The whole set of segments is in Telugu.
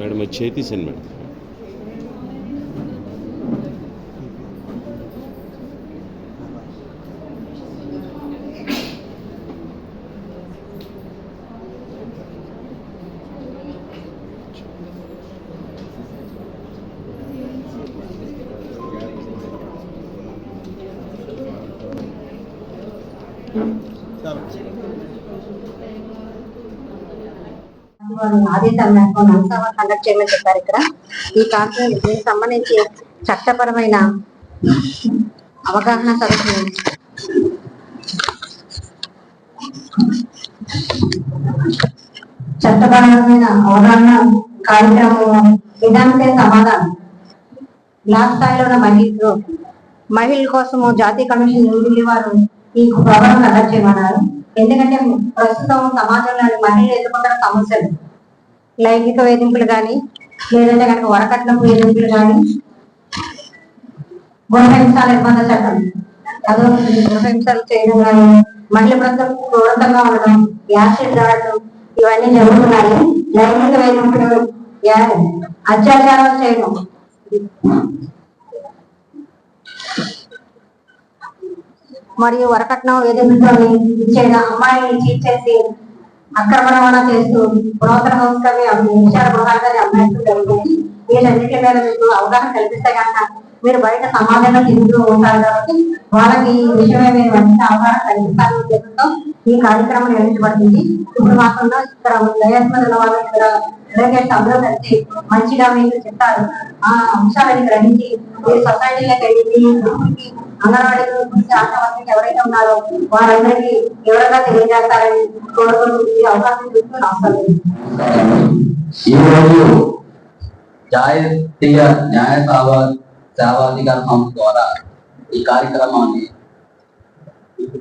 మేడం అది చేతీసాను మేడం. వారి మేరకు కండక్ట్ చేయమని చెప్పారు ఇక్కడ. ఈ కాన్ఫరెన్స్ దీనికి సంబంధించి చట్టపరమైన అవగాహన సదస్సును చట్టపరమైన అవగాహన కార్యక్రమం విధానమే సమాధానం. బ్లాక్ స్థాయిలో ఉన్న మహిళలు మహిళల కోసము జాతీయ కమిషన్ న్యూఢిల్లీ వారు ఈ ప్రోగ్రాం కండక్ట్ చేయమన్నారు ఎందుకంటే ప్రస్తుతం సమాజంలో మహిళలు ఎదుర్కొంటున్న సమస్యలు లైంగిక వేధింపులు కానీ లేదంటే కనుక వరకట్నపు వేధింపులు కానీ గృహహింస నిర్బంధ చట్టం. అదో గృహహింసలు చేయడం కానీ మహిళ బ్రతం క్రూరంగా ఉండడం యాసిడ్ దాడటం ఇవన్నీ జరుగుతున్నాయి. లైంగిక వేధింపులు అత్యాచారాలు చేయడం. మరియు వరకట్నం వేధింపులతో ఇచ్చేయడం అమ్మాయిని చీట్ చేసి అక్రమ రవాణా చేస్తూ పురాతన సంస్కరణ విచార గృహాలుగా అమ్మేస్తూ జరుగుతుంది వీటన్నిటి మీద మీకు అవగాహన కల్పిస్తే కనుక మీరు బయట సమాజంలో తిరుగుతూ ఉంటారు కాబట్టి వాళ్ళకి ఈ విషయమే మీరు మంచి అవగాహన కల్పిస్తారని ఉద్దేశంతో ఈ కార్యక్రమం నిర్వహించబడుతుంది. ఇప్పుడు మాకుండా ఇక్కడ దయాస్ ఉన్న వాళ్ళు ఇక్కడ డెలిగేట్స్ అందరూ కలిసి మంచిగా మీకు చెప్తారు ఆ అంశాలను గ్రహించి ఈ సొసైటీలోకి వెళ్ళి మీ గ్రూప్కి అంగన్వాడీ గురించి ఆశావర్తకి ఎవరైతే ఉన్నారో వారందరికీ ఎవరైనా తెలియజేస్తారని కోరుకుంటూ ఈ అవకాశం చూస్తూ నమస్కారం రోజు జాతీయ న్యాయ సేవా సేవాధికార సంస్థ ద్వారా ఈ కార్యక్రమాన్ని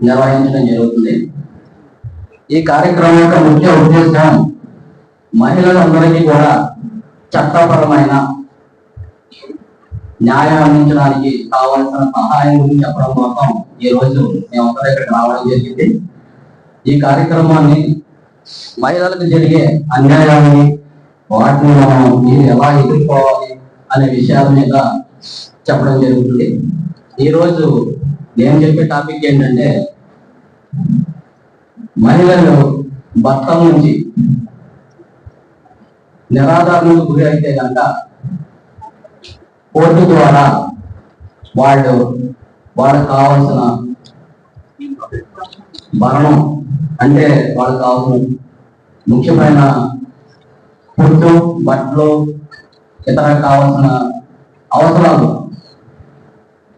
నిర్వహించడం జరుగుతుంది. ఈ కార్యక్రమం యొక్క ముఖ్య ఉద్దేశం మహిళలందరికీ కూడా చట్టపరమైన న్యాయం అందించడానికి కావాల్సిన సహాయం గురించి చెప్పడం కోసం ఈ రోజు మేమందరం ఇక్కడికి రావడం జరిగింది. ఈ కార్యక్రమాన్ని మహిళలకు జరిగే అన్యాయాన్ని వాటిని మనం మీరు ఎలా ఎదుర్కోవాలి అనే విషయాల మీద చెప్పడం జరుగుతుంది. ఈ రోజు నేను చెప్పే టాపిక్ ఏంటంటే మహిళలు భర్త నుంచి నిరాధారణకు గురి అయితే కనుక కోర్టు ద్వారా వాళ్ళు వాళ్ళకి కావాల్సిన భరణం అంటే వాళ్ళకు కావాల్సిన ముఖ్యమైన ఫుడ్ బట్టలు ఇతర కావాల్సిన అవసరాలు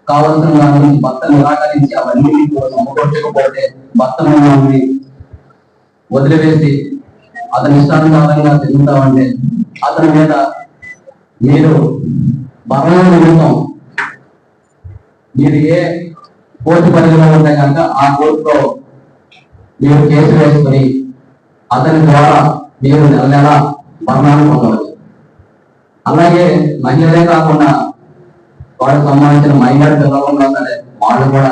కావాల్సిన దాని భర్త నిరాకరించి అవన్నీ మీకు సమకూర్చకపోతే భర్తను వదిలివేసి అతని ఇష్టానుసారంగా తిరుగుతామంటే అతని మీద మీరు భరణం నిమిత్తం మీరు ఏ కోర్టు పరిధిలో ఉంటే కనుక ఆ కోర్టులో మీరు కేసు వేసుకొని అతని ద్వారా మీరు నెల నెల మరణాన్ని పొందవచ్చు. అలాగే మహిళలే కాకుండా వాళ్ళకి సంబంధించిన మైనర్ పిల్లలున్నా సరే వాళ్ళు కూడా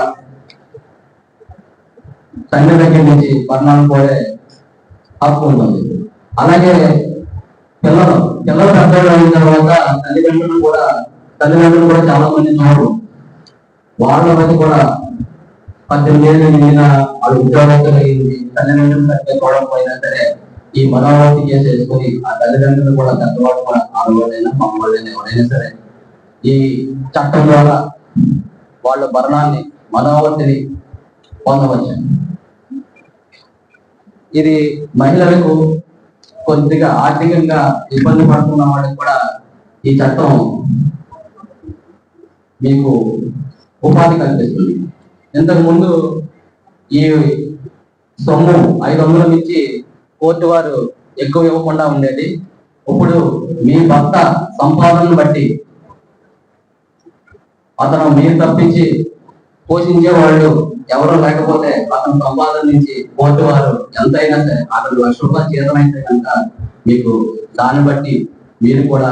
తండ్రి దగ్గర నుంచి మరణాలు కూడా హక్కు అలాగే పిల్లలు పిల్లలు పెద్దలు అయిన తర్వాత తల్లిదండ్రులు కూడా తల్లిదండ్రులు కూడా చాలా మంది చూడరు వాళ్ళ మధ్య కూడా పద్దెనిమిది ఏళ్ళు నిండిన వాళ్ళు ఉద్యోగస్తులు అయింది తల్లిదండ్రులు సరిగ్గా సరే ఈ మనోవర్తి చేసేసుకొని ఆ తల్లిదండ్రులు కూడా పెద్దవాళ్ళు కూడా ఆడవాళ్ళైనా మగవాళ్ళైనా ఎవరైనా సరే ఈ చట్టం ద్వారా వాళ్ళ భరణాన్ని మనోవర్తిని పొందవచ్చు. ఇది మహిళలకు కొద్దిగా ఆర్థికంగా ఇబ్బంది పడుతున్న వాళ్ళకి కూడా ఈ చట్టం మీకు ఉపాధి కల్పిస్తుంది. ఇంతకు ముందు ఈ సొమ్ము ఐదు వందల నుంచి కోర్టు వారు ఎక్కువ ఇవ్వకుండా ఉండేది. ఇప్పుడు మీ భర్త సంపాదనను బట్టి అతను మీరు తప్పించి పోషించే వాళ్ళు ఎవరు లేకపోతే అతను సంపాదన నుంచి కోర్టు వారు ఎంతైనా సరే అతను లక్ష రూపాయలు కనుక మీకు దాన్ని బట్టి మీరు కూడా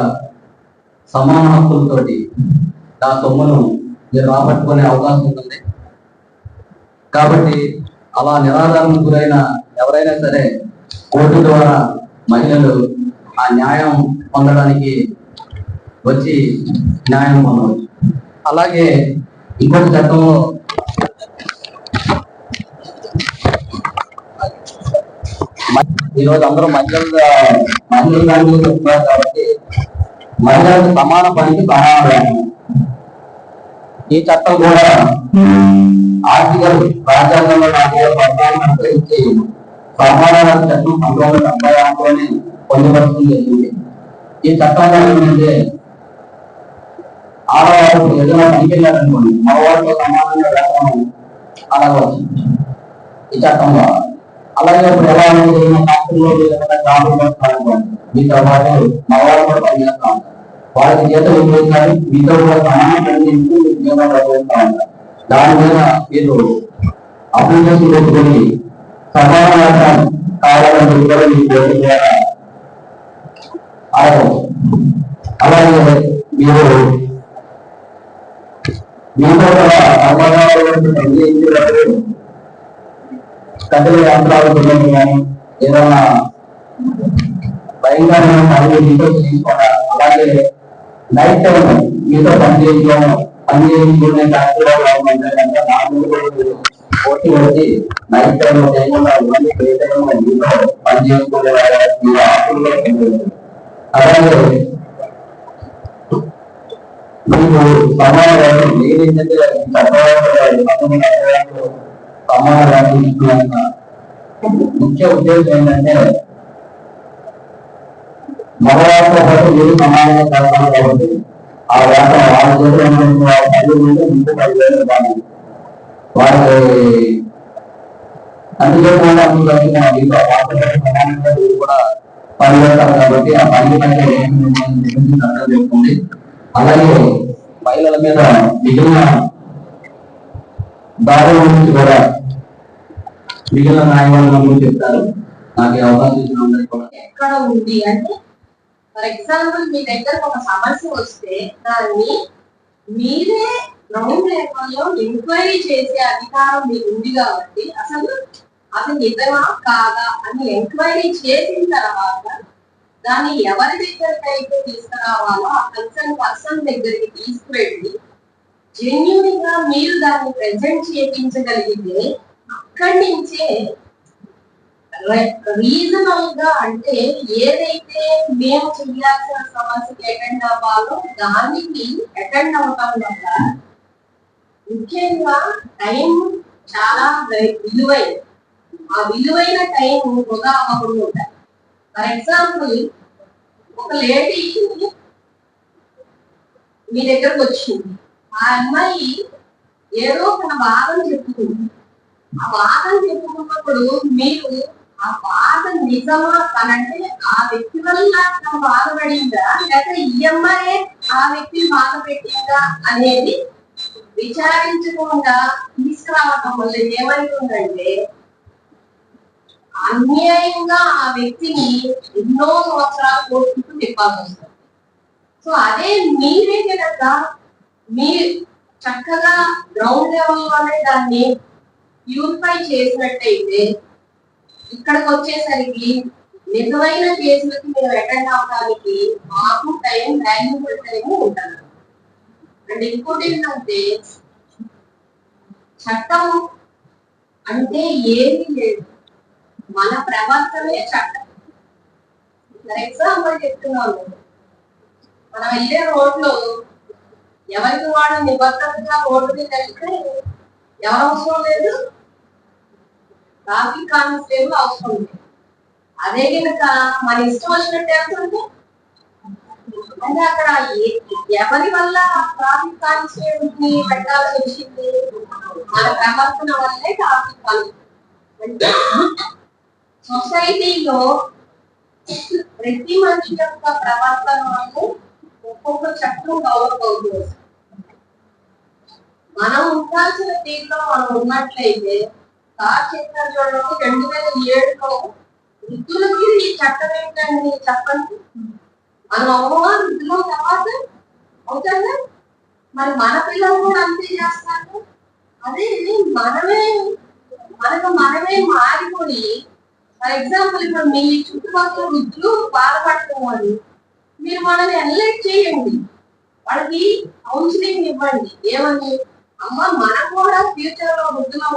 సమాన హక్కులతోటి ఆ సొమ్మును మీరు రాబట్టుకునే అవకాశం ఉంటుంది. కాబట్టి అలా నిరాధారణకు గురైన ఎవరైనా సరే కోర్టు ద్వారా మహిళలు ఆ న్యాయం పొందడానికి వచ్చి న్యాయం పొందవచ్చు. అలాగే ఇంకొక చట్టంలో ఈరోజు అందరూ మహిళలు మహిళల దాని గురించి చెప్తున్నారు కాబట్టి మహిళలకు సమాన పనికి సహాయం ఈ చట్టం కూడా ఆర్టికల్ రాజ్యాంగంలో ఆర్టికల్ పద్నాలుగు అనుసరించి సమాన చట్టం పంతొమ్మిది డెబ్బై ఆరులోనే పొందుపరచడం జరిగింది. ఈ చట్టంలో ఏంటంటే ఆడవాళ్ళు ఏదైనా పనికెళ్ళారనుకోండి మగవాళ్ళతో సమానంగా వెళ్ళడం అలాగే వచ్చింది ఈ చట్టం ద్వారా. అలాగే ఇప్పుడు ఎలా ఉంది? ఫ్యాక్టరీలో మీతో పాటు మగవాళ్ళు కూడా పనిచేస్తా ఉంటారు. వాళ్ళకి జీతం ఎక్కువ మీతో కూడా సమానం మీకు ఉంటారు దాని మీద మీరు అప్లికేషన్ పెట్టుకొని కావాలని కూడా మీ ఓటు ద్వారా అలాగే మీరు మీతో కూడా సమాధానం పనిచేసేటప్పుడు కదిలే యంత్రాలు పిల్లలు కానీ ఏదైనా భయంకరమైన పనులు మీతో తీసుకోవడం అలాగే నైట్ టైం మీతో పనిచేయడం పనిచేయకుండా చేయించుకునే పోటీ వచ్చి నైట్ టైం చేయకుండా ఇవన్నీ డే మీతో పని అలాగే మీకు సమాజం ఏదైతే సమాధానం సమాధానం ఇస్తున్న ముఖ్య ఉద్దేశం ఏంటంటే మగవారితో పాటు మీరు సమానంగా చేస్తాను కాబట్టి ఆ వ్యాపారం వాళ్ళ చేతిలో ఉన్నటువంటి వాళ్ళ పనులు ఉంటే ముందు పదివేలు కానీ వాళ్ళకి అందుచేత సమానంగా కూడా పనిచేస్తారు కాబట్టి ఆ పని కంటే అర్థం చేసుకోండి. అలాగే మహిళల మీద నిజంగా దారుల గురించి కూడా మిగిలిన న్యాయవాదుల గురించి చెప్తారు. నాకు అవకాశం ఇచ్చిన ఎక్కడ ఉంది అంటే ఫర్ ఎగ్జాంపుల్ మీ దగ్గర ఒక సమస్య వస్తే దాన్ని మీరే గ్రౌండ్ లెవెల్లో ఎంక్వైరీ చేసే అధికారం మీకు ఉంది కాబట్టి అసలు అది నిజమా కాదా అని ఎంక్వైరీ చేసిన తర్వాత దాన్ని ఎవరి దగ్గరికి అయితే తీసుకురావాలో ఆ కన్సర్న్ పర్సన్ దగ్గరికి తీసుకువెళ్ళి జెన్యున్గా మీరు దాన్ని ప్రెజెంట్ చేయించగలిగితే అక్కడి నుంచే రీజనల్గా అంటే ఏదైతే మేము చేయాల్సిన సమస్యకి అటెండ్ అవ్వాలో దానికి అటెండ్ అవటం వల్ల ముఖ్యంగా టైం చాలా విలువైన ఆ విలువైన టైం వృధా అవ్వకుండా ఉంటాయి ఫర్ ఎగ్జాంపుల్ ఒక లేడీ మీ దగ్గరకు వచ్చింది. ఆ అమ్మాయి ఏదో తన బాధను చెప్పుకుంది ఆ బాధను చెప్పుకున్నప్పుడు మీరు ఆ బాధ నిజమా అనంటే ఆ వ్యక్తి వల్ల తను బాధపడిందా లేకపోతే ఈఎంఐ ఆ వ్యక్తిని బాధ పెట్టిందా అనేది విచారించకుండా తీసుకురావడం వల్ల ఏమైందంటే అన్యాయంగా ఆ వ్యక్తిని ఎన్నో సంవత్సరాలు కోరుకుంటూ తిప్పాల్సి వస్తుంది. సో అదే మీరే కనుక మీ చక్కగా గ్రౌండ్ లెవెల్లోనే దాన్ని ప్యూరిఫై చేసినట్టయితే ఇక్కడికి వచ్చేసరికి నిజమైన కేసులకి మీరు అటెండ్ అవడానికి మాకు టైం వాల్యూబుల్ టైం ఉంటుంది అండ్ ఇంకోటి ఏంటంటే చట్టం అంటే ఏమీ లేదు. మన ప్రవర్తనే చట్టం. ఫర్ ఎగ్జాంపుల్ చెప్తున్నాను. మనం వెళ్ళే రోడ్లో ఎవరికి వాడు నిబద్ధతగా రోడ్డు మీద వెళ్తే ఎవరు అవసరం లేదు? ట్రాఫిక్ కానిస్టేబుల్ అవసరం లేదు. అదే కనుక మన ఇష్టం వచ్చినట్టు వెళ్తుంటే అంటే అక్కడ ఎవరి వల్ల ట్రాఫిక్ కానిస్టేబుల్ని పెట్టాల్సి వచ్చింది? మన ప్రవర్తన వల్లే ట్రాఫిక్ కానిస్టేబుల్ సొసైటీలో ప్రతి మనిషి యొక్క ప్రవర్తన వల్లే ఒక్కొక్క చట్టం డెవలప్ అవుతుంది మనం ఉండాల్సిన తీరులో మనం ఉన్నట్లయితే సార్ చెప్పిన చూడండి రెండు వేల ఏడులో వృద్ధులకి ఈ చట్టం ఏంటండి చెప్పండి. మనం అవ్వమా వృద్ధులు తర్వాత అవుతుందా మరి మన పిల్లలు కూడా అంతే చేస్తారు. అదే మనమే మనకు మనమే మారిపోయి ఫర్ ఎగ్జాంపుల్ ఇప్పుడు మీ చుట్టుపక్కల వృద్ధులు బాధపడుతున్నారు. మీరు వాళ్ళని ఎన్లైట్ చేయండి. వాళ్ళకి కౌన్సిలింగ్ ఇవ్వండి. ఏమని అమ్మ మనం కూడా ఫ్యూచర్లో వృద్ధులు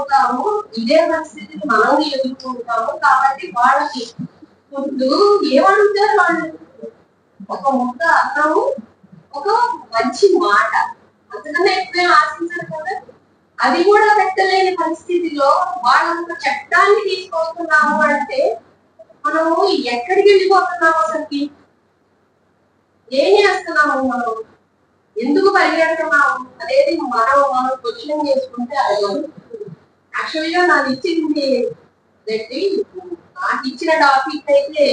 ఇదే పరిస్థితిని మనం ఎదుర్కొంటాము. కాబట్టి వాళ్ళకి ముందు ఏమంటారు వాళ్ళు? ఒక ముక్క అన్నము ఒక మంచి మాట. అంతకన్నా ఎక్కువ ఆశించారు కదా. అది కూడా పెట్టలేని పరిస్థితిలో వాళ్ళంత చట్టాన్ని తీసుకొస్తున్నాము అంటే మనము ఎక్కడికి వెళ్ళిపోతున్నాము అసలుకి? ఏం చేస్తున్నాము మనం? ఎందుకు పరిగెడుతున్నాము అనేది మనం మనం క్వశ్చన్ చేసుకుంటే అది యాక్చువల్గా నాకు ఇచ్చింది రెడ్డి. నాకు ఇచ్చిన టాపిక్ అయితే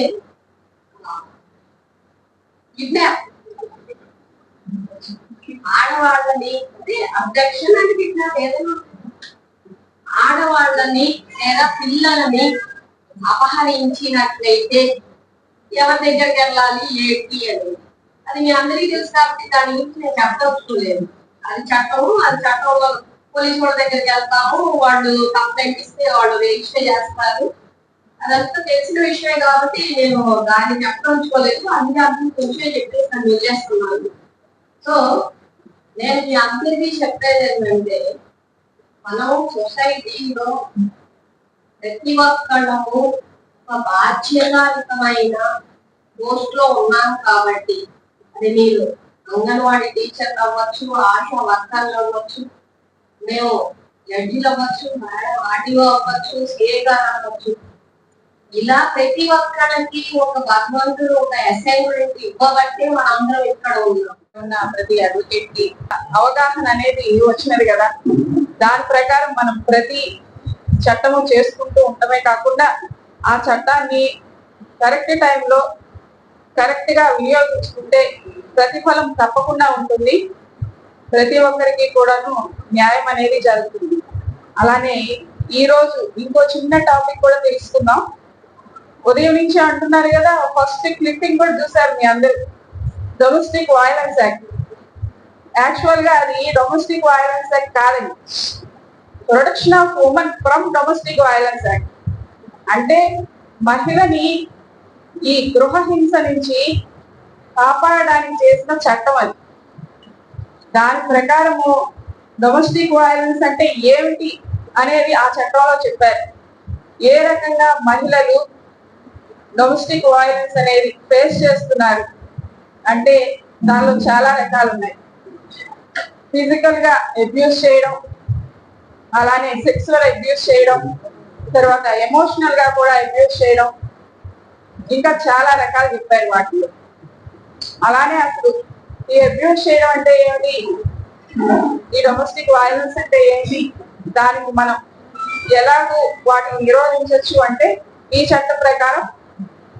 కిడ్నాప్. ఆడవాళ్ళని అంటే అబ్జెక్షన్ అంటే కిడ్నాప్ ఏదైనా ఆడవాళ్ళని లేదా పిల్లలని అపహరించినట్లయితే ఎవరి దగ్గరికి వెళ్ళాలి? ఏంటి అని అది మీ అందరికీ తెలుసు కాబట్టి దాని గురించి నేను చెప్పదలుచుకోలేదు. అది చట్టము అది చట్టంలో పోలీసు వాళ్ళ దగ్గరికి వెళ్తాము వాళ్ళు కంప్లైంట్ ఇస్తే వాళ్ళు రిజిస్టర్ చేస్తారు. అదంతా తెలిసిన విషయమే కాబట్టి నేను దాన్ని చెప్పదలుచుకోలేదు. అన్ని అర్థం కొంచెం చెప్పేసి నన్ను వదిలేస్తున్నాను. సో నేను మీ అందరికీ చెప్పేది ఏంటంటే మనం సొసైటీలో ప్రతి ఒక్కళ్ళము ఒక బాధ్యతాయుతమైన పోస్ట్లో ఉన్నాం కాబట్టి అది మీరు అంగన్వాడీ టీచర్ అవ్వచ్చు ఆశా వర్కర్లు అవ్వచ్చు మేము జడ్జిలు అవ్వచ్చు మేడం ఆర్డీఓ అవ్వచ్చు సిఏ గారు అవ్వచ్చు. ఇలా ప్రతి ఒక్కరికి ఒక భగవంతుడు ఒక అసైన్మెంట్ ఇవ్వబట్టే మనందరం ఇక్కడ ఉన్నాం. ఉన్న ప్రతి అడ్వకేట్కి అవగాహన అనేది వచ్చినది కదా. దాని ప్రకారం మనం ప్రతి చట్టము చేసుకుంటూ ఉండమే కాకుండా ఆ చట్టాన్ని కరెక్ట్ టైంలో కరెక్ట్గా వినియోగించుకుంటే ప్రతిఫలం తప్పకుండా ఉంటుంది. ప్రతి ఒక్కరికి కూడాను న్యాయం అనేది జరుగుతుంది. అలానే ఈ రోజు ఇంకో చిన్న టాపిక్ కూడా తెలుసుకుందాం. ఉదయం నుంచి అంటున్నారు కదా ఫస్ట్ క్లిప్పింగ్ కూడా చూసారు మీ అందరు. డొమెస్టిక్ వైలెన్స్ యాక్ట్ యాక్చువల్గా అది డొమెస్టిక్ వైలెన్స్ యాక్ట్ కాదండి. Protection of women from domestic violence act అంటే మహిళని ఈ గృహ హింస నుంచి కాపాడడానికి చేసిన చట్టం అది. దాని ప్రకారము డొమెస్టిక్ వైలెన్స్ అంటే ఏమిటి అనేది ఆ చట్టంలో చెప్పారు. ఏ రకంగా మహిళలు డొమెస్టిక్ వైలెన్స్ అనేది ఫేస్ చేస్తున్నారు అంటే దానిలో చాలా రకాలు ఉన్నాయి. ఫిజికల్గా అబ్యూస్ చేయడం అలానే సెక్సువల్ అబ్యూస్ చేయడం తర్వాత ఎమోషనల్గా కూడా అబ్యూస్ చేయడం ఇంకా చాలా రకాలు చెప్పారు వాటిలో. అలానే అసలు ఈ అబ్యూస్ చేయడం అంటే ఏమిటి? ఈ డొమెస్టిక్ వైలెన్స్ అంటే ఏంటి దానికి మనం ఎలాగో వాటిని నిరోధించవచ్చు అంటే ఈ చట్ట ప్రకారం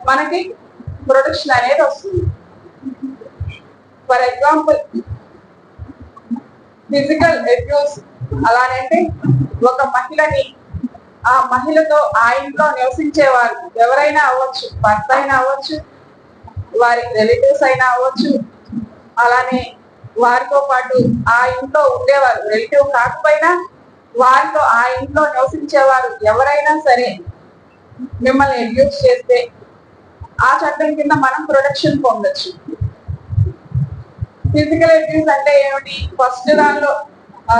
మనకి ప్రొటెక్షన్ అనేది వస్తుంది. ఫర్ ఎగ్జాంపుల్ ఫిజికల్ అబ్యూస్ అలానంటే ఒక మహిళని ఆ మహిళతో ఆ ఇంట్లో నివసించేవారు ఎవరైనా అవ్వచ్చు భర్త అయినా అవ్వచ్చు వారి రిలేటివ్స్ అయినా అవ్వచ్చు. అలానే వారితో పాటు ఆ ఇంట్లో ఉండేవారు. రిలేటివ్ కాకపోయినా వారితో ఆ ఇంట్లో నివసించేవారు ఎవరైనా సరే మిమ్మల్ని అబ్యూస్ చేస్తే ఆ చట్టం కింద మనం ప్రొటెక్షన్ పొందొచ్చు. ఫిజికల్ అబ్యూస్ అంటే ఏమిటి? ఫస్ట్ దానిలో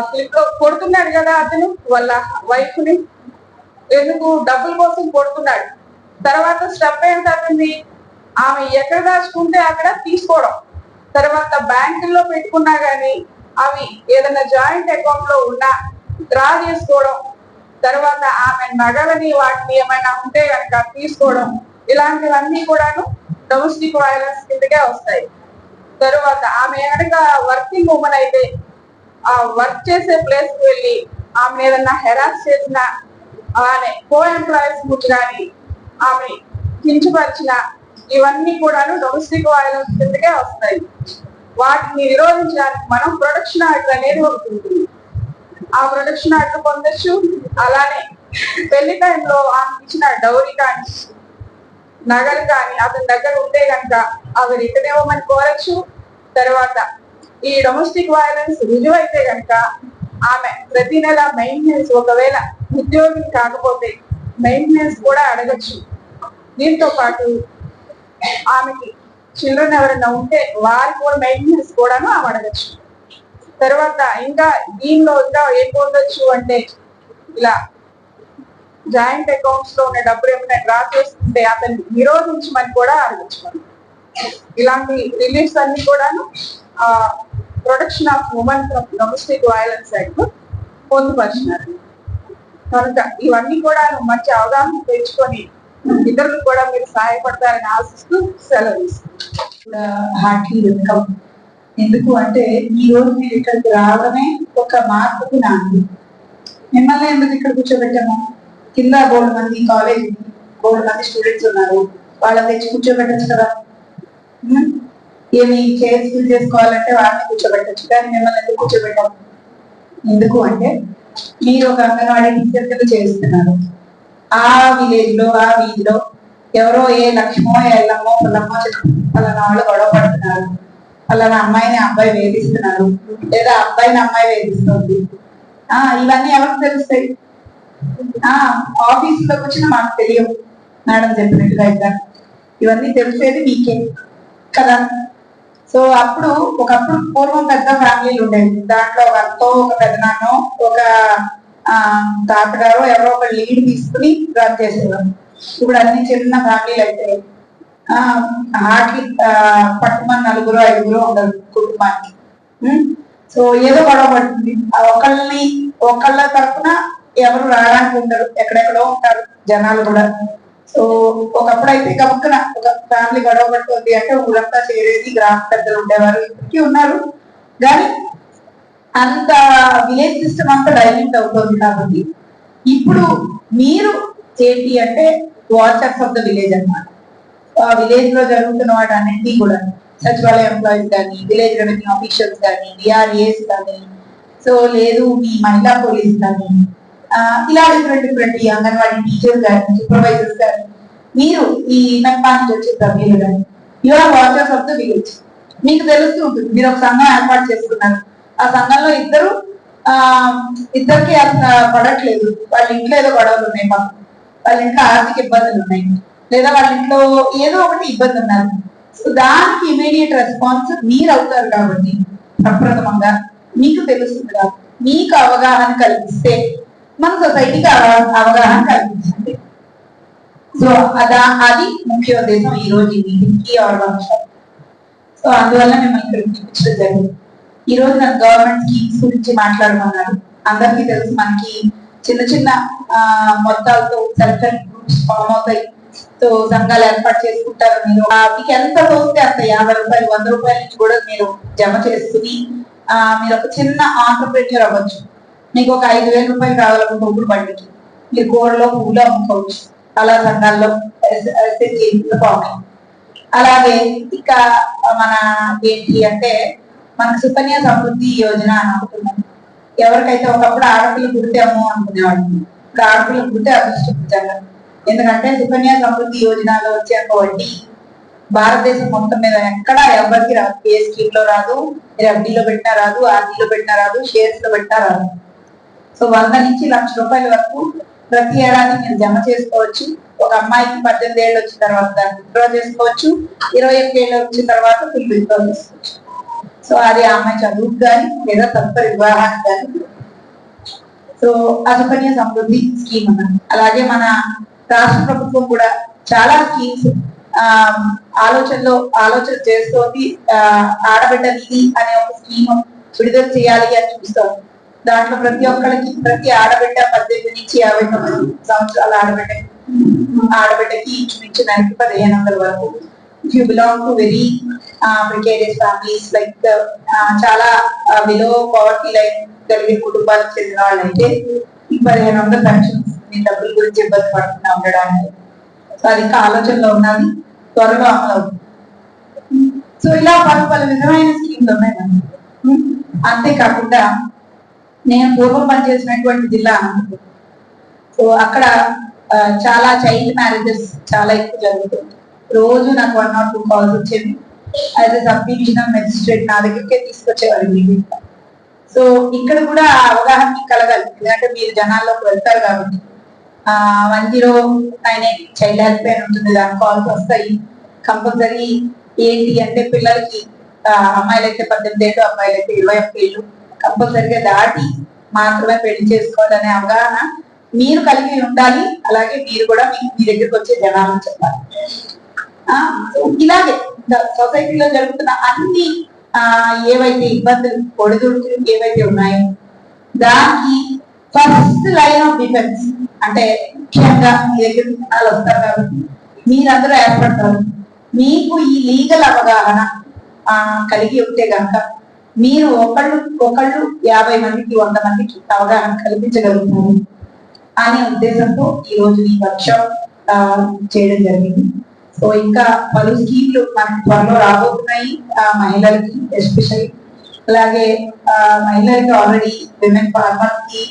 స్లిప్లో కొడుతున్నాడు కదా అతను వాళ్ళ వైఫ్ని. ఎందుకు? డబ్బుల కోసం కొడుతున్నాడు తర్వాత స్టెప్ ఏంటంది ఆమె ఎక్కడ దాచుకుంటే అక్కడ తీసుకోవడం. తర్వాత బ్యాంకుల్లో పెట్టుకున్నా కానీ అవి ఏదైనా జాయింట్ అకౌంట్లో ఉన్నా డ్రా చేసుకోవడం. తర్వాత ఆమె నగలని వాటిని ఏమైనా ఉంటే కనుక తీసుకోవడం. ఇలాంటివన్నీ కూడాను డొమెస్టిక్ వైలెన్స్ కిందకే వస్తాయి. తరువాత ఆమె కనుక వర్కింగ్ ఉమెన్ అయితే ఆ వర్క్ చేసే ప్లేస్కి వెళ్ళి ఆమె ఏదన్నా హెరాస్ చేసిన అలానే కో ఎంప్లాయీస్ ముందు ఆమె కించపరిచిన ఇవన్నీ కూడాను డొమెస్టిక్ వైలెన్స్ కిందకే వస్తాయి. వాటిని నిరోధించడానికి మనం ప్రొడక్షన్ యాక్ట్ అనేది ఒకటి ఉంటుంది. ఆ ప్రొడక్షన్ యాక్ట్ పొందొచ్చు. అలానే పెళ్ళి టైంలో ఆమె ఇచ్చిన డౌరీ కానీ నగలు కానీ అతని దగ్గర ఉంటే కనుక అవి రిటర్న్ ఇవ్వమని కోరచ్చు. తర్వాత ఈ డొమెస్టిక్ వైలెన్స్ రుజువైతే కనుక ఆమె ప్రతి నెల మెయింటెనెన్స్ ఒకవేళ ఉద్యోగి కాకపోతే మెయింటెనెన్స్ కూడా అడగచ్చు. దీంతో పాటు ఆమెకి చిల్డ్రన్ ఎవరైనా ఉంటే వారి కూడా మెయింటెనెన్స్ కూడాను ఆమె అడగచ్చు. తర్వాత ఇంకా దీనిలో ఇంకా ఏం పొందొచ్చు అంటే ఇలా జాయింట్ అకౌంట్స్లో ఉన్న డబ్బులు ఏమైనా డ్రా చేసుకుంటే అతన్ని నిరోధించమని కూడా అడగచ్చు ఇలాంటి రిలీఫ్స్ అన్ని కూడాను protection of women from domestic violence act పొందుపరిచినారు. కనుక ఇవన్నీ కూడా మంచి అవగాహన తెచ్చుకొని ఇతరులకు కూడా మీరు సహాయపడతారని ఆశిస్తూ సెలవు హార్ట్లీ వెల్కమ్ ఎందుకు అంటే ఈ రోజు మీరు ఇక్కడికి రావడమే ఒక మార్పుకి నాంది. మిమ్మల్ని ఎందుకు ఇక్కడ కూర్చోబెట్టాము? కింద గోల్డ్ మంది కాలేజ్ గోల్డ్ మంది స్టూడెంట్స్ ఉన్నారు. వాళ్ళని తెచ్చి కూర్చోబెట్టచ్చు కదా? ఏమి చైర్స్ ఫిల్ చేసుకోవాలంటే వాళ్ళని కూర్చోబెట్టచ్చు. కానీ మిమ్మల్ని ఎందుకు కూర్చోబెట్టాము? ఎందుకు అంటే మీరు ఒక అంగన్వాడీ టీచర్ చేస్తున్నారు. ఆ విలేజ్లో ఆ వీధిలో ఎవరో ఏ లక్ష్మో ఎల్లమ్మో పుల్లమ్మో చెప్పి పలానా వాళ్ళు గొడవ పడుతున్నారు. పలానా అమ్మాయిని అబ్బాయి వేధిస్తున్నారు. లేదా అబ్బాయిని అమ్మాయి వేధిస్తుంది. ఆ ఇవన్నీ ఎవరికి తెలుస్తాయి? ఆ ఆఫీస్లోకి వచ్చిన మాకు తెలియవు మేడం చెప్పినట్టుగా ఇవన్నీ తెలిసేది మీకే. కదా? సో అప్పుడు ఒకప్పుడు పూర్వం పెద్ద ఫ్యామిలీలు ఉండేవి. దాంట్లో ఒక అత్తో ఒక పెదనాన్నో ఒక తాతగారు ఎవరో ఒక లీడ్ తీసుకుని రన్ చేసేవారు. ఇప్పుడు అన్ని చిన్న ఫ్యామిలీలు అయితే ఆ పట్టుమని నలుగురు ఐదుగురు ఉండదు కుటుంబానికి. సో ఏదో గొడవ పడుతుంది. ఒకళ్ళని ఒకళ్ళ తరఫున ఎవరు రావడానికి ఉండరు. ఎక్కడెక్కడో ఉంటారు జనాలు కూడా. సో ఒకప్పుడు అయితే గబుక్కున ఒక ఫ్యామిలీ గొడవ పడుతుంది అంటే ఊరంతా చేరేది గ్రామ పెద్దలు ఉండేవారు ఇప్పటికీ ఉన్నారు. కానీ అంత విలేజ్ సిస్టమ్ అంతా డైల్యూట్ అవుతుంది కాబట్టి ఇప్పుడు మీరు ఏంటి అంటే వాచర్స్ ఆఫ్ ద విలేజ్ అన్నమాట. ఆ విలేజ్లో జరుగుతున్న వాటి అన్నింటినీ కూడా సచివాలయ ఎంప్లాయీస్ కానీ విలేజ్ రెవెన్యూ ఆఫీషియల్స్ కానీ డిఆర్ఏస్ కానీ సో లేదు మీ మహిళా పోలీస్ కానీ ఇలా డిఫరెంట్ డిఫరెంట్ ఈ అంగన్వాడీ టీచర్స్ కానీ సూపర్వైజర్స్ కానీ మీరు ఈ మెప్పా నుంచి వచ్చే సభ్యులు కానీ your watchers of the village మీకు తెలుస్తూ ఉంటుంది మీరు ఒక సంఘం ఏర్పాటు చేసుకున్నారు. ఆ సంఘంలో ఇద్దరు ఆ ఇద్దరికి అసలు పడట్లేదు. వాళ్ళ ఇంట్లో ఏదో గొడవలు ఉన్నాయి మాకు. వాళ్ళ ఇంట్లో ఆర్థిక ఇబ్బందులు ఉన్నాయి. లేదా వాళ్ళ ఇంట్లో ఏదో ఒకటి ఇబ్బంది ఉన్నారు. సో దానికి ఇమీడియట్ రెస్పాన్స్ మీరు అవుతారు కాబట్టి ప్రప్రథమంగా మీకు తెలుస్తుంది మీకు అవగాహన కల్పిస్తే మన సొసైటీకి అవగాహన కలిగించండి సో అదా అది ముఖ్య ఉద్దేశం ఈ రోజు మీటింగ్కి మీటింగ్ ఆర్ వర్క్షాప్ సో అందువల్ల మిమ్మల్ని ఇక్కడ జరిగింది. ఈ రోజు నాకు గవర్నమెంట్ స్కీమ్స్ గురించి మాట్లాడమన్నారు. అందరికీ తెలుసు మనకి చిన్న చిన్న ఆ, మొత్తాలతో సెల్ఫ్ హెల్ప్ గ్రూప్స్ ఫామ్ అవుతాయి. సో సంఘాలు ఏర్పాటు చేసుకుంటారు మీరు. ఆ, మీకు ఎంత తోస్తే అంత యాభై రూపాయలు వంద రూపాయల నుంచి కూడా మీరు జమ చేసుకుని మీరు ఒక చిన్న ఆంటర్ప్రెన్యూర్ అవ్వచ్చు. నీకు ఒక ఐదు వేల రూపాయలు కావాలనుకుంటే ఒప్పుడు పండించు మీరు కూరలో పువ్వులు అమ్ముకోవచ్చు. అలా సంఘాల్లో బాగున్నాయి అలాగే ఇంకా మన ఏంటి అంటే మన సుకన్య సమృద్ధి యోజన అని అనుకుంటున్నాం ఎవరికైతే ఒకప్పుడు ఆడపిల్ల పుడితేమో అనుకునేవాడు ఇప్పుడు ఆడపిల్ల పుడితే అదృష్టం ఎందుకంటే సుకన్య సమృద్ధి యోజనలో వచ్చే వడ్డీ భారతదేశం మొత్తం మీద ఎక్కడా ఎవరికి రాదు. ఏ స్కీమ్లో రాదు మీరు ఎఫ్డీలో పెట్టినా రాదు ఆర్డీలో పెట్టినా రాదు షేర్స్లో పెట్టినా రాదు. సో వంద నుంచి లక్ష రూపాయల వరకు ప్రతి ఏడాది మీరు జమ చేసుకోవచ్చు. ఒక అమ్మాయికి పద్దెనిమిది ఏళ్ళు వచ్చిన తర్వాత దాన్ని విత్డ్రా చేసుకోవచ్చు. ఇరవై ఒక్క ఏళ్ళు వచ్చిన తర్వాత ఫుల్ విత్డ్రా చేసుకోవచ్చు. సో అది ఆ అమ్మాయి చదువుకు కానీ లేదా తదుపరి వివాహానికి కానీ సో అసుకన్య సమృద్ధి స్కీమ్ అన్నది అలాగే మన రాష్ట్ర ప్రభుత్వం కూడా చాలా స్కీమ్స్ ఆ ఆలోచనలో ఆలోచన చేస్తోంది. ఆ, ఆడబిడ్డ నిధి అనే ఒక స్కీమ్ విడుదల చేయాలి అని చూస్తాం దాంట్లో ప్రతి ఒక్కరికి ప్రతి ఆడబిడ్డ పద్దెనిమిది నుంచి యాభై తొమ్మిది సంవత్సరాల ఆడబిడ్డ ఆడబిడ్డకి ఇంచుమించు పదిహేను వందల వరకు. You belong to very precarious families like చాలా బిలో పవర్టీ లైఫ్ కలిగిన కుటుంబాలకు చెందిన వాళ్ళైతే ఈ పదిహేను వందల పెన్షన్ డబ్బుల గురించి ఇబ్బంది పడుతున్నా ఉండడానికి. సో అది ఆలోచనలో ఉన్నది త్వరలో అమలవుతుంది సో ఇలా పలు పలు విధమైన స్కీమ్లు ఉన్నాయి అంతేకాకుండా నేను పూర్వం పనిచేసినటువంటి జిల్లా అనంతపురం. సో అక్కడ చాలా చైల్డ్ మ్యారేజెస్ చాలా ఎక్కువ జరుగుతుంది రోజు నాకు వన్ నాట్ టూ కాల్స్ వచ్చింది as a sub divisional magistrate నా దగ్గరికే తీసుకొచ్చేవారు మీటింగ్ సో ఇక్కడ కూడా అవగాహన మీకు కలగాలి. ఎందుకంటే మీరు జనాల్లోకి వెళ్తారు కాబట్టి. One zero nine eight child health line ఉంటుంది. దాని కాల్స్ వస్తాయి. కంపల్సరీ ఏంటి అంటే పిల్లలకి అమ్మాయిలైతే పద్దెనిమిది ఏళ్ళు అబ్బాయిలైతే ఇరవై ఒక్క ఏళ్ళు. కంపల్సరిగా దాటి మాత్రమే పెళ్ళి చేసుకోవాలనే అవగాహన మీరు కలిగి ఉండాలి. అలాగే మీరు కూడా మీ మీ దగ్గరికి వచ్చే జనాలను చెప్పాలి. ఇలాగే సొసైటీలో జరుగుతున్న అన్ని ఏవైతే ఇబ్బందులు ఒడిదుడుకులు ఏవైతే ఉన్నాయో దానికి ఫస్ట్ లైన్ ఆఫ్ డిఫెన్స్ అంటే ముఖ్యంగా మీ దగ్గర జనాలు వస్తారు కాబట్టి మీరందరూ ఏర్పడతారు. మీకు ఈ లీగల్ అవగాహన కలిగి ఉంటే కనుక మీరు ఒకళ్ళు ఒకళ్ళు యాభై మందికి వంద మందికి అవగాహన కల్పించగలుగుతారు అనే ఉద్దేశంతో ఈ రోజు ఈ వర్క్షాప్ చేయడం జరిగింది. సో ఇంకా పలు స్కీమ్లు మనకి త్వరలో రాబోతున్నాయి. ఆ, మహిళలకి ఎస్పెషల్లీ అలాగే మహిళలకి ఆల్రెడీ విమెన్ ఫార్మర్స్కి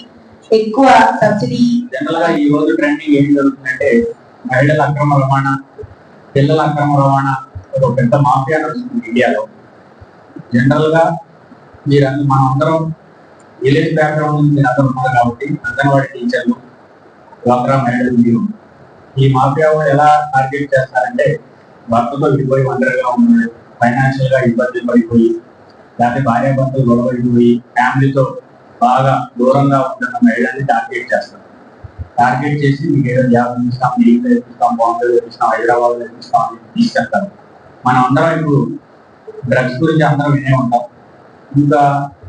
ఎక్కువ సబ్సిడీ జనరల్గా ఈ రోజు ట్రెండింగ్ ఏం జరుగుతుందంటే మహిళల అక్రమ రవాణా పిల్లల అక్రమ రవాణా ఒక పెద్ద మాఫియా నడుస్తుంది ఇండియాలో. జనరల్గా మీరు మనం అందరం విలేజ్ బ్యాక్గ్రౌండ్ నుంచి అందరం ఉన్నారు కాబట్టి అంగన్వాడీ టీచర్లు డ్వాక్రా మహిళలు మీరు. ఈ మాఫియా వాళ్ళు ఎలా టార్గెట్ చేస్తారంటే భర్తతో విడిపోయి ఒంటరిగా ఉన్నాడు. ఫైనాన్షియల్గా ఇబ్బంది పడిపోయి లేకపోతే భార్య గొడవ గొడవడిపోయి ఫ్యామిలీతో బాగా దూరంగా ఉంటున్న మహిళల్ని టార్గెట్ చేస్తారు. టార్గెట్ చేసి మీకు ఏదో జాబ్ ఇస్తాం నీళ్ళు తెప్పిస్తాం బాంబే తెప్పిస్తాం హైదరాబాద్ తెప్పిస్తాం తీసుకెళ్తారు. మనం అందరం ఇప్పుడు డ్రగ్స్ గురించి అందరం వినే ఉంటాం. ఇంకా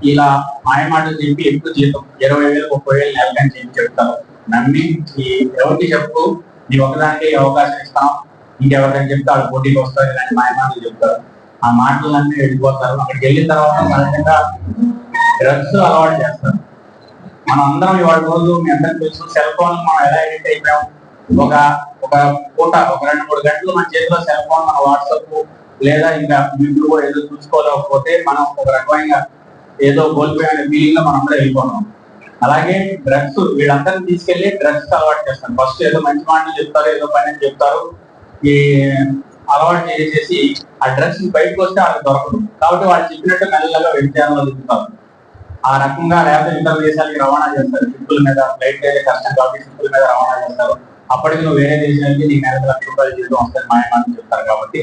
ఇలా మాయమాటలు చెప్పి ఎక్కువ జీతం? ఇరవై వేలు ముప్పై వేలు నెలకని చెప్పి చెప్తారు. నమ్మి ఈ ఎవరికి చెప్పు నీ ఒకదానికి అవకాశం ఇస్తాం. ఇంకెవరికైనా చెప్తే వాళ్ళు పోటీకి వస్తారు ఇలాంటి మాయమాటలు చెప్తారు. ఆ మాటలన్నీ వెళ్ళిపోతారు. అక్కడికి వెళ్ళిన తర్వాత సహజంగా డ్రగ్స్ అలవాటు చేస్తారు. మనం అందరం ఇవాళ రోజు మీ అందరికి తెలుసు సెల్ ఫోన్ మనం ఎలా ఎడిట్ అయిపోయాం. ఒక ఒక పూట ఒక రెండు మూడు గంటలు మన చేతిలో సెల్ ఫోన్ మన వాట్సాప్ లేదా ఇంకా యూట్యూబ్ ఏదో చూసుకోలేకపోతే మనం ఒక రకమైన ఏదో కోల్పోయిన ఫీలింగ్లో మనం కూడా వెళ్ళిపోతాం. అలాగే డ్రగ్స్ వీళ్ళందరినీ తీసుకెళ్ళి డ్రగ్స్ అలవాటు చేస్తాను ఫస్ట్ ఏదో మంచి మాటలు చెప్తారు ఏదో పని చెప్తారు. ఈ అలవాటు చేసేసి ఆ డ్రగ్స్ బయటకు వస్తే వాళ్ళకి దొరకదు. కాబట్టి వాళ్ళు చెప్పినట్టు మెల్లగా వ్యక్తిత్వంలో దిగుతారు ఆ రకంగా లేకపోతే ఇతర దేశాలకి రవాణా చేస్తారు. షిప్పుల మీద ఫ్లైట్ అయితే కష్టం కాబట్టి షిప్పుల మీద రవాణా చేస్తారు. అప్పటికి నువ్వు వేరే దేశానికి నీకు నెలకు లక్ష రూపాయలు జీతం వస్తాయి మాయమని చెప్తారు కాబట్టి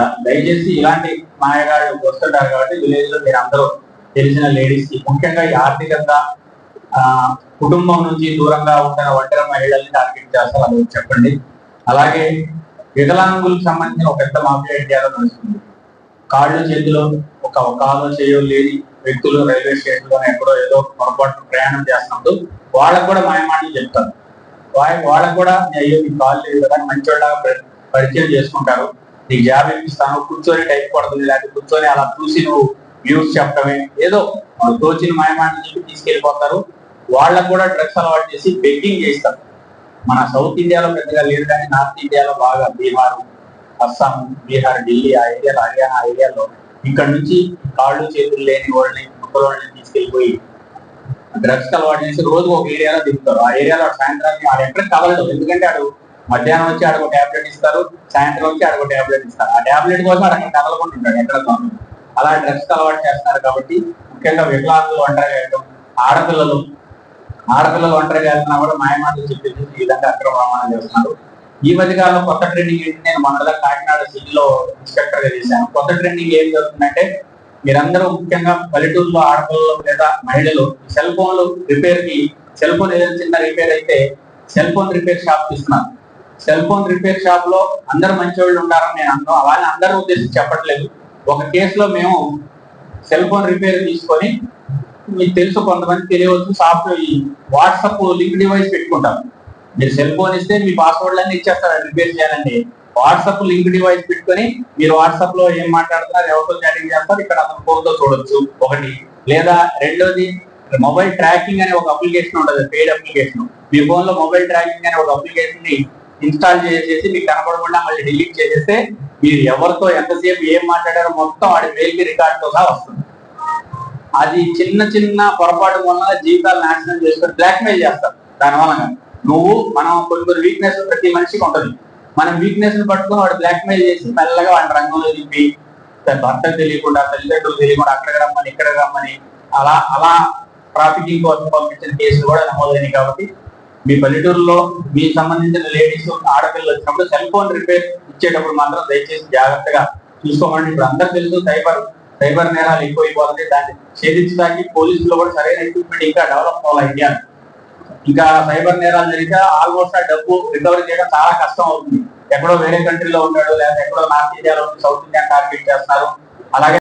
దయచేసి ఇలాంటి మాయగాడు వస్తుంటారు కాబట్టి విలేజ్లో మీరు అందరూ తెలిసిన లేడీస్కి ముఖ్యంగా ఈ ఆర్థికంగా కుటుంబం నుంచి దూరంగా ఉంటున్న ఒంటరి మహిళల్ని టార్గెట్ చేస్తారు అది చెప్పండి. అలాగే వికలాంగులకు సంబంధించిన ఒక పెద్ద మాఫియా ఇండియాలో నడుస్తుంది. కాళ్ళు చేతిలో ఒక కాలు చేయో లేని వ్యక్తులు రైల్వే స్టేషన్లో ఎక్కడో ఏదో పొరపాటు ప్రయాణం చేస్తున్నప్పుడు వాళ్ళకు కూడా మాయమాటలు చెప్తారు. వాళ్ళకు కూడా అయ్యో మీ కాళ్ళు లేదు కదా మంచి పరి- పరిచయం చేసుకుంటారు. నీకు జాబ్ ఇప్పిస్తాను కూర్చొని టైప్ పడుతుంది లేకపోతే కూర్చొని అలా చూసి నువ్వు వ్యూస్ చెప్పడమే. ఏదో వాళ్ళు తోచిన మాయమాటలు చెప్పి తీసుకెళ్ళిపోతారు. వాళ్ళకు కూడా డ్రగ్స్ అలవాటు చేసి బెగ్గింగ్ చేస్తారు. మన సౌత్ ఇండియాలో పెద్దగా లేదు కానీ నార్త్ ఇండియాలో బాగా బీహార్ అస్సాం బీహార్ ఢిల్లీ ఆ ఏరియాలో హర్యానా ఆ ఏరియాలో ఇక్కడ నుంచి కాళ్ళు చేతులు లేని వాళ్ళని ముక్కల వాళ్ళని డ్రగ్స్ అలవాటు చేసి రోజు ఒక ఏరియాలో దిగుతారు ఆ ఏరియాలో వాడు ఎక్కడ కలగదు ఎందుకంటే వాడు మధ్యాహ్నం వచ్చి ఆడకు టాబ్లెట్ ఇస్తారు సాయంత్రం వచ్చి ఆడకు టాబ్లెట్ ఇస్తారు. ఆ టాబ్లెట్ కోసం అక్కడ కదలకుంటుంటాడు ఎక్కడ దొంగ. అలా డ్రగ్స్ అలవాటు చేస్తున్నారు కాబట్టి ముఖ్యంగా వికలాంగులు ఒంటరి వేయడం ఆడపిల్లలు. ఆడపిల్లలు ఒంటరిగా వెళ్తున్నా కూడా మాయమాటలు చెప్పేసి ఈ విధంగా అక్రమ రవాణా చేస్తున్నారు. ఈ మధ్యకాలంలో కొత్త ట్రెండింగ్ ఏంటి? నేను మండల కాకినాడ సిటీలో ఇన్స్పెక్టర్గా చేశాను. కొత్త ట్రెండింగ్ ఏం జరుగుతుందంటే మీరందరూ ముఖ్యంగా పల్లెటూరులో ఆడపిల్లలు లేదా మహిళలు సెల్ ఫోన్లు రిపేర్కి సెల్ ఫోన్ ఏదైనా చిన్న రిపేర్ అయితే సెల్ ఫోన్ రిపేర్ షాప్ ఇస్తున్నారు సెల్ ఫోన్ రిపేర్ షాప్లో అందరు మంచి వాళ్ళు ఉంటారని నేను అన్నాను అలానే అందరూ ఉద్దేశించి చెప్పట్లేదు. ఒక కేసులో మేము సెల్ ఫోన్ రిపేర్ తీసుకొని మీకు తెలుసు కొంతమంది తెలియవచ్చు సాఫ్ట్వేర్ ఈ వాట్సాప్ లింక్ డివైస్ పెట్టుకుంటాం. మీరు సెల్ ఫోన్ ఇస్తే మీ పాస్వర్డ్ అన్ని ఇచ్చేస్తారు రిపేర్ చేయాలండి వాట్సాప్ లింక్ డివైస్ పెట్టుకొని మీరు వాట్సాప్లో ఏం మాట్లాడుతున్నారు ఎవరితో చాటింగ్ చేస్తారు ఇక్కడ అతను ఫోన్తో చూడొచ్చు. ఒకటి. లేదా రెండోది మొబైల్ ట్రాకింగ్ అనే ఒక అప్లికేషన్ ఉంటుంది పెయిడ్ అప్లికేషన్ మీ ఫోన్లో మొబైల్ ట్రాకింగ్ అనే ఒక అప్లికేషన్ని ఇన్స్టాల్ చేసేసి మీకు కనపడకుండా మళ్ళీ డిలీట్ చేసేస్తే మీరు ఎవరితో ఎంతసేపు ఏం మాట్లాడారో మొత్తం వాడి మెయిల్కి కి సహా వస్తుంది. అది చిన్న చిన్న పొరపాటు వల్ల జీవితాలు నాశనం చేసుకొని బ్లాక్మెయిల్ చేస్తారు. దాని వలన నువ్వు మనం కొన్ని కొన్ని వీక్నెస్ ప్రతి మనిషికి ఉంటుంది. మనం వీక్నెస్ని పట్టుకొని వాడు బ్లాక్మెయిల్ చేసి మెల్లగా వాడి రంగంలో దింపి భర్తకు తెలియకుండా తల్లిదండ్రులు తెలియకుండా అక్కడ రమ్మని ఇక్కడ రమ్మని అలా అలా ట్రాఫికింగ్ కోసం పంపించిన కేసులు కూడా నమోదైనాయి కాబట్టి మీ పల్లెటూరులో మీకు సంబంధించిన లేడీస్ ఆడపిల్లలు వచ్చినప్పుడు సెల్ ఫోన్ రిపేర్ ఇచ్చేటప్పుడు మాత్రం దయచేసి జాగ్రత్తగా చూసుకోమండి. ఇప్పుడు అందరికి తెలుసు సైబర్ సైబర్ నేరాలు ఎక్కువైపోతుంది. దాన్ని ఛేదించడానికి పోలీసులు కూడా సరైన ఎక్విప్మెంట్ ఇంకా డెవలప్ అవ్వాలి ఇండియా ఇంకా సైబర్ నేరాలు జరిగితే ఆల్మోస్ట్ ఆ డబ్బు రికవరీ చేయడం చాలా కష్టం అవుతుంది. ఎక్కడో వేరే కంట్రీలో ఉన్నాడు లేదా ఎక్కడో నార్త్ ఇండియాలో సౌత్ ఇండియా టార్గెట్ చేస్తున్నారు. అలాగే